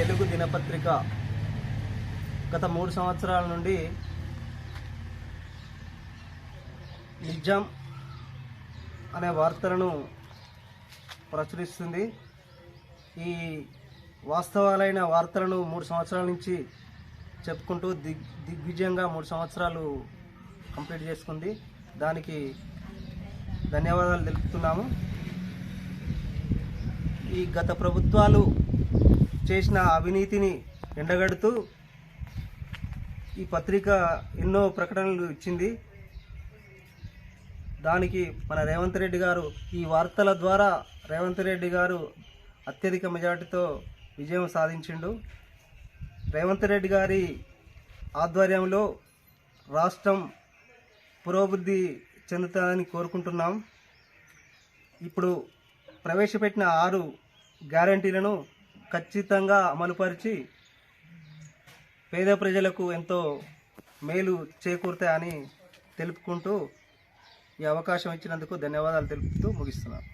తెలుగు దినపత్రిక గత మూడు సంవత్సరాల నుండి నిజాం అనే వార్తలను ప్రచురిస్తుంది. ఈ వాస్తవాలైన వార్తలను మూడు సంవత్సరాల నుంచి చెప్పుకుంటూ దిగ్ దిగ్విజయంగా మూడు సంవత్సరాలు కంప్లీట్ చేసుకుంది. దానికి ధన్యవాదాలు తెలుపుతున్నాము. ఈ గత ప్రభుత్వాలు చేసిన అవినీతిని ఎండగడుతూ ఈ పత్రిక ఎన్నో ప్రకటనలు ఇచ్చింది. దానికి మన రేవంత్ రెడ్డి గారు ఈ వార్తల ద్వారా రేవంత్ రెడ్డి గారు అత్యధిక మెజార్టీతో విజయం సాధించిండు. రేవంత్ రెడ్డి గారి ఆధ్వర్యంలో రాష్ట్రం పురోభివృద్ధి చెందుతుందని కోరుకుంటున్నాం. ఇప్పుడు ప్రవేశపెట్టిన ఆరు గ్యారంటీలను ఖచ్చితంగా అమలుపరిచి పేద ప్రజలకు ఎంతో మేలు చేకూరుతాయని తెలుపుకుంటూ ఈ అవకాశం ఇచ్చినందుకు ధన్యవాదాలు తెలుపుతూ ముగిస్తున్నాను.